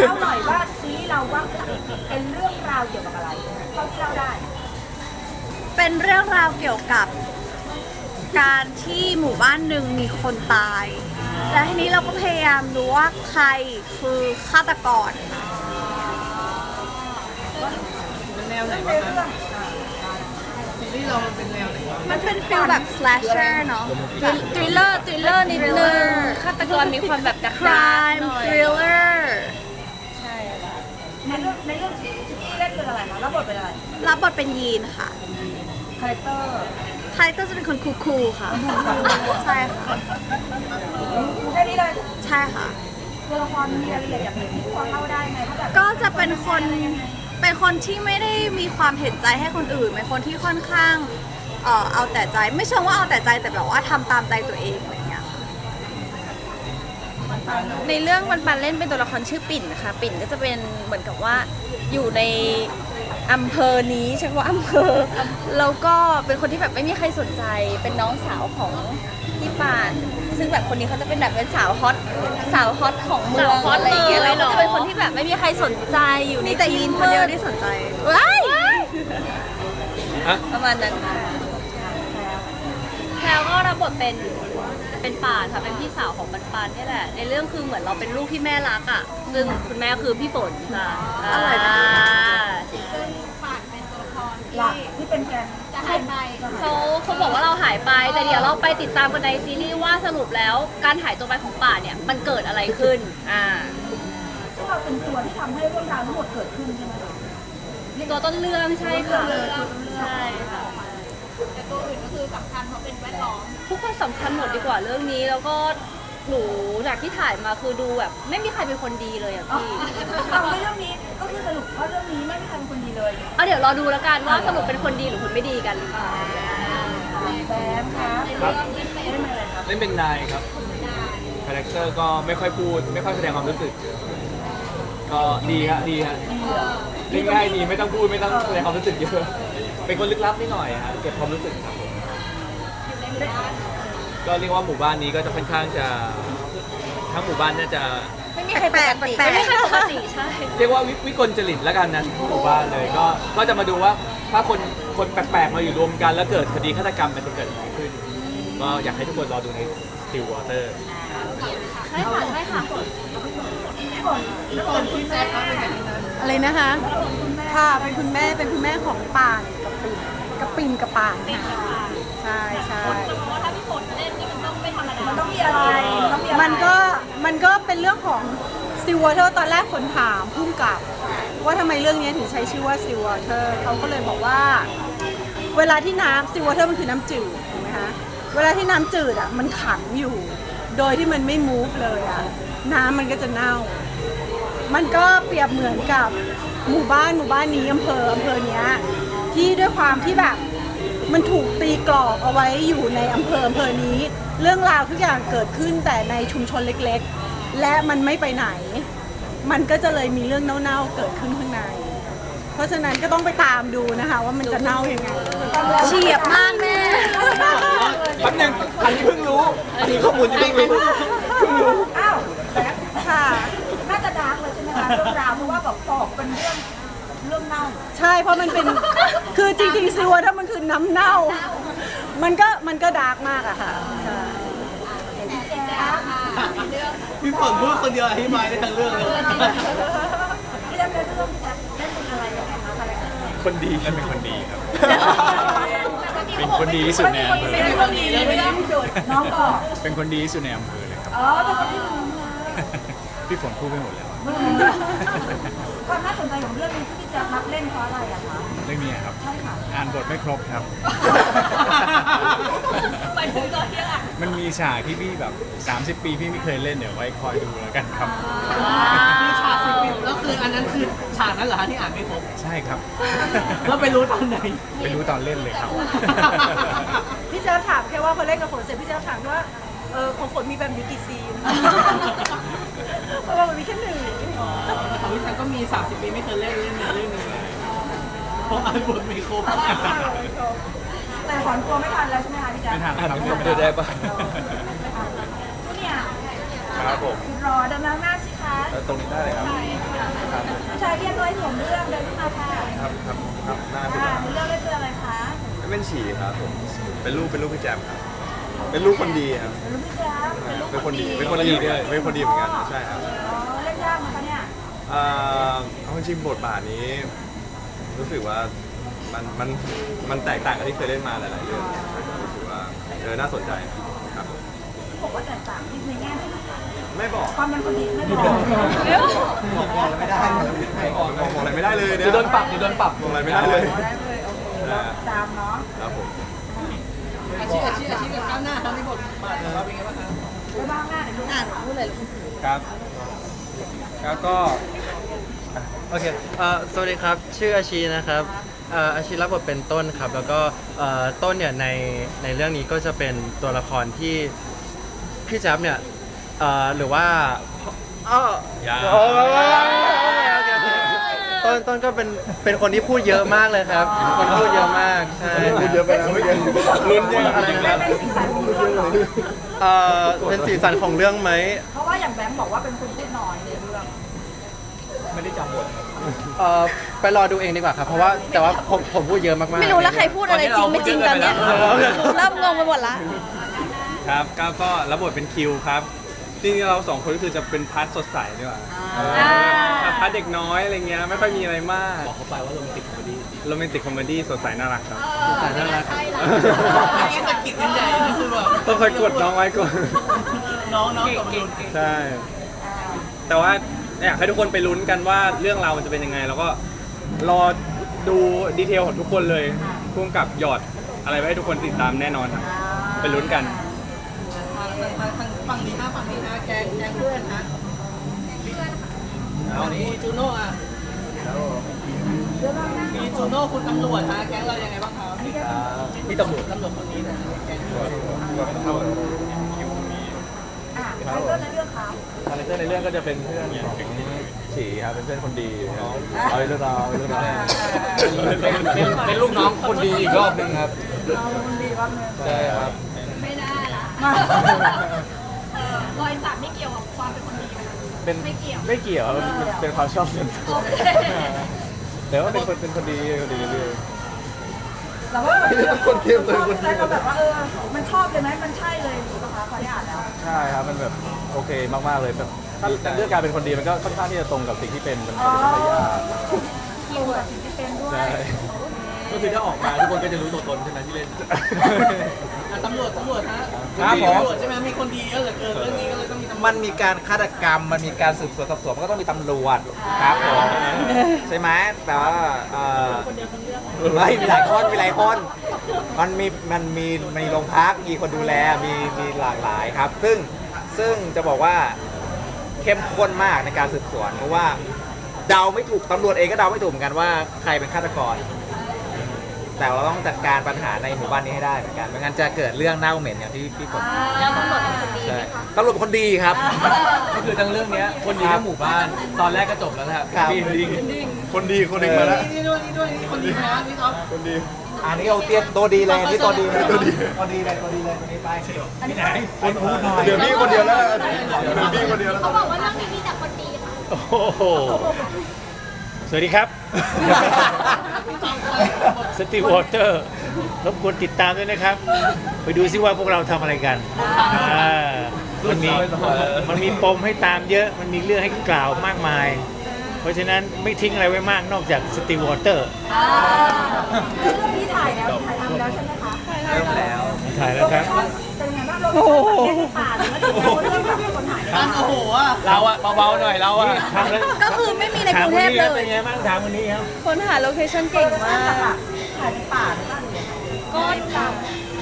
เล่าหน่อยว่าซีรีส์เราว่าเป็นเรื่องราวเกี่ยวกับอะไรเท่าที่เล่าได้ เป็นเรื่องราวเกี่ยวกับการที่หมู่บ้านหนึ่งมีคนตาย และทีนี้เราก็พยายามรู้ว่าใครคือฆาตกร เป็นแนวไหนในบ้างเรื่คะองซีรีส์เรามันเป็นแนวไหนบ้างมันเป็นฟิลแบบ slasher เนาะ ทริลเลอร์ทริลเลอร์นิดนึงฆาตกรมีความแบบดักดา crime หน่อย thriller ใช่ค่ะ ในเรื่องในเรื่องซีรีส์เล่นเป็นอะไรคะรับบทเป็นอะไรรับบทเป็นยีนค่ะคาแรคเตอร์คาแรคเตอร์จะเป็นคนคูลๆค่ะ ใช่ค่ะ แค่นี้เลยใช่ค่ะ ตัวละครมีรายละเอียดอย่างอื่นที่พอเล่าได้ไหมถ้าแบบก็จะเป็นคนเป็นคนที่ไม่ได้มีความเห็นใจให้คนอื่นเป็นคนที่ค่อนข้างเอ่อเอาแต่ใจไม่เชิงว่าเอาแต่ใจแต่แบบว่าทำตามใจตัวเองอะไรอย่างเงี้ยค่ะ ในเรื่องมันปันเล่นเป็นตัวละครชื่อปิ่นนะคะปิ่นก็จะเป็นเหมือนกับว่าอยู่ในอำเภอนี้ใช่ว่าอำเภอแล้วก็เป็นคนที่แบบไม่มีใครสนใจเป็นน้องสาวของพี่ปาน ซึ่งแบบคนนี้เขาจะเป็นแบบเป็นสาวฮอตสาวฮอตของเมืองอะไรอย่างเงี้ยแล้วก็จะเป็นคนที่แบบไม่มีใครสนใจอยู่ในมีแต่ยีนคนเดียวที่สนใจว้ายฮะประมาณนั้นค่ะแพ ลวก็รับบทเป็นเป็นป่านค่ะเป็นพี่สาวของปันปันนี่แหละ ในเรื่องคือเหมือนเราเป็นลูกที่แม่รักอะ ซึ่งคุณแม่คือพี่ฝนค่ะอร่อยนะหลักที่เป็นแกนเขาเขาบอกว่าเราหายไปแต่เดี๋ยวเราไปติดตามกันในซีรีส์ว่าสรุปแล้วการหายตัวไปของป่านเนี่ยมันเกิดอะไรขึ้นอ่าซึ่งเราเป็นตัวที่ทำให้เรื่องราวทั้งหมดเกิดขึ้นใช่ไหมคะ ตัวต้นเรื่องใช่ค่ะใช่ค่ะ ทุกคนสำคัญหมดดีกว่าเรื่องนี้แล้วก็หนูจากที่ถ่ายมาคือดูแบบ ไม่มีใครเป็นคนดีเลยอะพี่เอาในเรื่องนี้ก็คือสรุปว่าเรื่องนี้ไม่มีใครเป็นคนดีเลยเอาเดี๋ยวรอดูแล้วกันว่าสรุปเป็นคนดีหรือคนไม่ดีกันแบมครับครับเล่นอะไรครับเล่นเป็นนายครับคาแรคเตอร์ก็ไม่ค่อยพูด ไม่ค่อยแสดงความรู้สึก ก็ดีฮะดีฮะเล่นง่ายดีไม่ต้องพูดไม่ต้องแสดงความรู้สึกเยอะ เป็นคนลึกลับนิดหน่อยฮะเก็บความรู้สึกครับผมก็เรียกว่าหมู่บ้านนี้ก็จะค่อนข้างจะทั้งหมู่บ้านน่าจะ ไม่มีใครปกติแปลกๆไม่ใช่ปกติใช่เรียกว่าวิวิกลจริตแล้วกันนะทั้งหมู่บ้านเลยก็ก็จะมาดูว่าถ้าคนคนแปลกๆมาอยู่รวมกันแล้วเกิดคดีฆาตกรรมมันจะเกิดอะไรขึ้นก็อยากให้ทุกคนรอดูใน Still Water ใช่ค่ะใช่ค่ะพี่ฝนแล้วฝนคุณแม่อะไรนะคะ ค่ะ เป็นคุณแม่เป็นคุณแม่ของป่านกับปิ่นกับปิ่นกับป่านค่ะใช่ใช่มันต้องมีอะไรมันต้องมีอะไรมันก็มันก็เป็นเรื่องของ Still Water ตอนแรกคนถามพุ่มกับ ว่าทำไมเรื่องนี้ถึงใช้ชื่อว่า Still Water เขาก็เลยบอกว่า เวลาที่น้ำ Still Water มันคือน้ำจืดถูกไหมคะเวลาที่น้ำจืดอะมันขังอยู่ โดยที่มันไม่ move เลยอะน้ำมันก็จะเน่า มันก็เปรียบเหมือนกับ หมู่บ้านหมู่บ้านนี้อำเภออำเภอเนี้ยที่ด้วยความที่แบบมันถูกตีกรอบเอาไว้อยู่ในอำเภออำเภอนี้ เรื่องราวทุกอย่างเกิดขึ้นแต่ในชุมชนเล็กๆ และมันไม่ไปไหน มันก็จะเลยมีเรื่องเน่าๆเกิดขึ้นข้างใน เพราะฉะนั้นก็ต้องไปตามดูนะคะ ว่ามันจะเน่ายังไงเฉียบมากแม่แป๊บนึงอันนี้เพิ่งรู้ อันนี้ข้อมูลที่เพิ่งรู้เพิ่งรู้อ้าวแบมค่ะน่าจะดาร์กเลยใช่ไหมคะ เรื่องราวเพราะว่าแบบบอกเป็นเรื่องเรื่องเน่าใช่เพราะมันเป็น คือจริงๆซิวถ้ามันคือน้ำเน่า มันก็มันก็ดาร์กมากอะค่ะใช่พี่ฝนพูดคนเดียวอธิบายได้ทั้งเรื่องเลยที่เล่นในเรื่องจะเล่นเป็นอะไรยังไงคะคาแรคเตอร์คนดีและเป็นคนดีครับ เป็นคนดีที่สุดในอำเภอเป็นคนดีเลยไม่ต้องโดดน้องบอกเป็นคนดีที่สุดในอำเภอเลยครับอ๋อเป็นคนที่พี่ฝนพูดไปหมดแล้ว ความน่าสนใจของเรื่องนี้ที่พี่แจ๊ครับเล่นเพราะอะไรอะคะเรื่องนี้ครับ ใช่ค่ะ อ่านบทไม่ครบครับ ไปถึงตอนที่อะมันมีฉากที่พี่แบบ 30 ปีพี่ไม่เคยเล่นเดี๋ยวไว้คอยดูแล้วกันครับมีฉากสิบปีแล้วคืออันนั้นคือฉากนั้นเหรอฮะที่อ่านไม่ครบใช่ครับ แล้วไปรู้ตอนไหน ไปรู้ตอนเล่นเลยครับ พี่เจ้าถามแค่ว่าพอเล่นกับฝนเสร็จพี่เจ้าถามว่าเออของฝนมีแบบนี้กี่ซีน เพราะว่ามันมีแค่หนึ่งแต่ของพี่แซมก็มี 30 ปีไม่เคยเล่นเล่นในเรื่องนี้ไงเพราะอ่านบทไม่ครบแต่ถอนตัวไม่ทันแล้วใช่ไหมคะพี่แจ๊ไม่ทันอ่านครับไม่ได้ได้ปะจูเนี่ยครับผมคุณรอดำน้ำหน้าสิคะตรงนี้ได้เลยครับผู้ชายเรียบร้อยสวมเรื่องเดินขึ้นมาค่ะครับครับครับหน้าพี่อ่าแจมในเรื่องเล่นเป็นอะไรคะเป็นฉี่ครับผมเป็นลูกเป็นลูกพี่แจมครับ เป็นลูกคนดีครับเป็นลูกพี่แจ๊บเป็นลูกเป็นคนดีเป็นคนดีด้วยเป็นคนดีเหมือนกันใช่ครับอ๋อเล่นยากไหมคะเนี่ยเอ่อเอาจริงๆบทบาทนี้ รู้สึกว่ามันมันมันแตกต่างกับที่เคยเล่นมาหลายๆเรื่องรู้สึกว่าเออน่าสนใจครับที่บอกว่าแตกต่างที่ในแง่ไหนไม่บอกความเป็นคนดีไม่บอกบอกบอกอะไรไม่ได้บอกบอกอะไรไม่ได้เลยเดี๋ยวโดนปรับเดี๋ยวโดนปรับบอกอะไรไม่ได้เลยได้เลยโอเครอบตามเนาะครับผมอาชีพอาชีพอาชีพ ก้าวหน้าครับในบทบาทของเราเป็นไงบ้างครับได้บ้างหน้าเดี๋ยวดูอ่านพูดเลยลูกครับ แล้วก็อะโอเคเอ่อสวัสดีครับ ชื่ออาชีนะครับเอ่ออาชีรับบทเป็นต้นครับ แล้วก็เอ่อต้นเนี่ยในในเรื่องนี้ก็จะเป็นตัวละครที่พี่แจ๊บเนี่ยเอ่อหรือว่าอ้อ อย่า โอ้ยโอเคโอเค ต้นต้นก็เป็นเป็นคนที่พูดเยอะมากเลยครับเป็นคนพูดเยอะมากใช่พูดเยอะไปแล้วไม่เยอะลุ้นเยอะอะไรไม่นะเป็นสีสันของเรื่องหรอเอ่อเป็นสีสันของเรื่องไหมเพราะว่าอย่างแบงค์บอกว่าเป็นคนพูดน้อยในเรื่องไม่ได้จำบทเอ่อไปรอดูเองดีกว่าครับ เพราะว่าแต่ว่าผมผมพูดเยอะมากๆไม่รู้แล้วใครพูดอะไรจริงไม่จริงตอนเนี้ยเริ่มงงไปหมดละครับก็ก็รับบทเป็นคิวครับ จริงๆเราสองคนก็คือจะเป็นพาร์ทสดใสดีกว่า เออพาร์ทเด็กน้อยอะไรเงี้ยไม่ค่อยมีอะไรมากบอกเขาไปว่าโรแมนติกคอมเมดี้โรแมนติกคอมเมดี้สดใสน่ารักครับน่ารักเมื่อกี้สะกิดกันใหญ่นี่คือแบบต้องคอยกดน้องไว้ก่อน น้องน้องกับมันใช่ แต่ว่าอยากให้ทุกคนไปลุ้นกันว่าเรื่องราวมันจะเป็นยังไง แล้วก็รอดูดีเทลของทุกคนเลยพุ่งกับหยอดอะไรไว้ให้ทุกคนติดตามแน่นอนครับไปลุ้นกัน ฝั่งนี้ฮะฝั่งนี้ฮะแกงแกงเพื่อนฮะฝั่งนี้จูโน่อะมีจูโน่คุณตำรวจฮะแกงเรายังไงบ้างครับพี่ตำรวจตำรวจคนนี้นะแกงอ่าใครเรื่องในเรื่องครับคาแรคเตอร์ในเรื่องก็จะเป็นเพื่อนของฉีครับเป็นเพื่อนคนดีครับเอาเรื่องราวเอาเรื่องราวเป็นเป็นเป็นเป็นลูกน้องคนดีอีกรอบหนึงครับเราคนดีว่าเงินใช่ครับไม่ได้ละมา รอยสักไม่เกี่ยวกับความเป็นคนดีนะเป็นไม่เกี่ยว ไม่เกี่ยวครับเป็นเป็นความชอบส่วนตัวแต่ว่าเป็นคนเป็นคนดีคนดีเรื่อยเราว่าคนเทียมเลยคนเทียมเราแบบว่าเออ มันชอบเลยไหมมันใช่เลยหรือเปล่าคะพอได้อ่านแล้ว ๆใช่ครับมันแบบโอเคมากๆเลยแบบถ้าเรื่องการเป็นคนดีมันก็ค่อนข้างที่จะตรงกับสิ่งที่เป็นมันเป็นไปได้ยากตรงกับสิ่งที่เป็นด้วย ใช่ ก็คือถ้าออกมาทุกคนก็จะรู้ตัวตนใช่ไหมที่เล่น อะตำรวจตำรวจฮะครับผม ตำรวจใช่ไหมมีคนดีเยอะเหลือเกินเรื่องนี้ก็เลยต้องมีตำรวจมันมีการฆาตกรรม มันมีการสืบสวนสอบสวนมันก็ต้องมีตำรวจครับผมใช่ไหมแต่ว่าเอ่อไม่มีหลายคนมีหลายคนมันมีมันมีมีโรงพักมีคนดูแลมีมีหลากหลายครับ ซึ่งซึ่งจะบอกว่าเข้มข้นมากในการสืบสวนเพราะว่าเดาไม่ถูกตำรวจเองก็เดาไม่ถูกเหมือนกันว่าใครเป็นฆาตกร แต่เราต้องจัดการปัญหาในหมู่บ้านนี้ให้ได้เหมือนกันไม่งั้นจะเกิดเรื่องเน่าเหม็นอย่างที่พี่ฝนแล้วตำรวจเป็นคนดีใช่ไหมคะตำรวจเป็นคนดีครับ ก็คือทั้งเรื่องเนี้ยคนดีทั้งหมู่บ้าน ตอนแรกก็จบแล้วนะครับครับ พี่ดิ้งคนดีคนหนึ่งมาแล้ว นี่ด้วยนี่ด้วยนี่คนดีนะนี่ครับคนดี อันนี้เอาเตี้ยตัวดีเลยอันนี่ตัวดีเลยตัวดี ตัวดีเลยตัวดีเลยตัวนี้ไปคนพูดหน่อยเดี๋ยวพี่คนเดียวแล้วเดี๋ยวพี่คนเดียวแล้ว เขาบอกว่าเรื่องนี้มีแต่คนดีค่ะ โอ้โห สวัสดีครับ สตีวอเตอร์รบกวนติดตามด้วยนะครับ ไปดูซิว่าพวกเราทำอะไรกันอ่ามันมีมันมีปมให้ตามเยอะ มันมีเรื่องให้กล่าวมากมาย เพราะฉะนั้นไม่ทิ้งอะไรไว้มากนอกจากสตีวอเตอร์เรื่องนี้ถ่ายแล้วถ่ายทำแล้วใช่ไหมคะเริ่มแล้วถ่ายแล้วครับ เป็นไงบ้างเราเล่นป่าหรือว่าเรื่องแบบคน ถ่ายอันโอ้โหอะเราอะเบาๆหน่อยเราอะก็คือไม่มีในกรุงเทพเลยเป็นไงบ้างถามวันนี้ครับคนหาโลเคชั่นเก่งมาก ถ่ายในป่าหรือว่าก็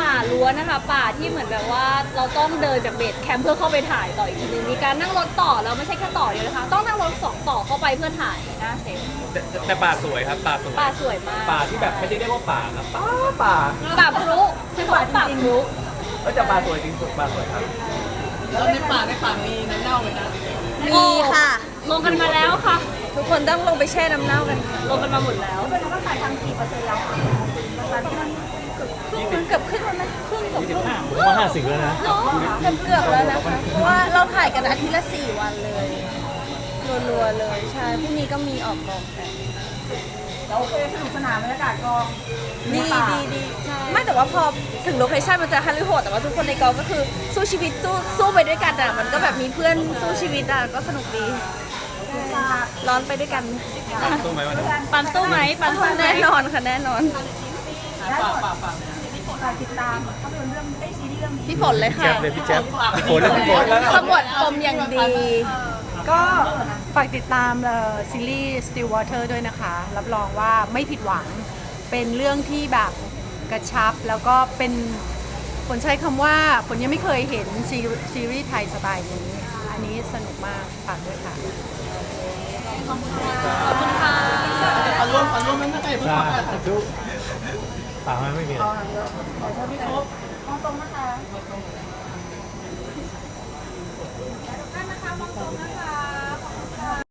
ป่าล้วนนะคะ ป่าที่เหมือนแบบว่าเราต้องเดินจากเบสแคมป์เพื่อเข้าไปถ่ายต่ออีกทีนึงมีการนั่งรถต่อแล้วไม่ใช่แค่ต่อเดียวนะคะ ต้องนั่งรถสองต่อเข้าไปเพื่อถ่ายหนะเซ็ตแต่แต่ป่าสวยครับป่าสวยป่าสวยมากป่าที่แบบไม่ได้เรียกว่าป่าครับป่าป่าป่าพลุคือป่าป่าพลุก็จะป่าสวยจริงสุดป่าสวยครับ แล้วในป่าในป่ามีน้ำเน่าไหมนะมีค่ะ ลงกันมาแล้วค่ะ ทุกคนต้องลงไปแช่น้ำเน่ากัน ลงกันมาหมดแล้วเป็นว่าถ่ายทำกี่เปอร์เซ็นต์แล้วคะประมาณที่มันมันเกือบครึ่งแล้วนะครึ่งกับครึ่งผมว่าห้าสิบแล้วนะเกือบเกือบแล้วนะคะเพราะว่าเราถ่ายกันอาทิตย์ละสี่วันเลยแรัวๆเลยใช่พรุ่งนี้ก็มีออกกองกัน แล้วโอเคสนุกสนานบรรยากาศกองดีดีดีไม่แต่ว่าพอถึงโลเคชั่นมันจะฮัลลิโหดแต่ว่าทุกคนในกองก็คือสู้ชีวิตสู้สู้ไปด้วยกันอะมันก็แบบมีเพื่อนสู้ชีวิตอะก็สนุกดีใช่ร้อนไปด้วยกันสู้ไหมวันนี้ปันตู้ไหมปันตู้ไหมแน่นอนค่ะแน่นอนฝากฝากฝากฝากติดตามภาพยนตร์เรื่องไอ้ยซีรีส์เรื่องนี้พี่ฝนเลยค่ะแจ๊บเลยพี่แจ๊บพี่ฝนเลยพี่ฝนขมวดปมอย่างดี ก็ฝากติดตามเอ่อซีรีส์ Still Water ด้วยนะคะ รับรองว่าไม่ผิดหวังเป็นเรื่องที่แบบกระชับแล้วก็เป็นผลใช้คำว่าผลยังไม่เคยเห็นซีซีรีส์ไทยสไตล์นี้ อันนี้สนุกมากฝากด้วยค่ะอันร่วมอันร่วมนั้นไม่ใช่เพิ่งสาฝากธุเปล่าไม่มีอะไรมองตรงนะคะได้ นะคะมองตรงนะคะ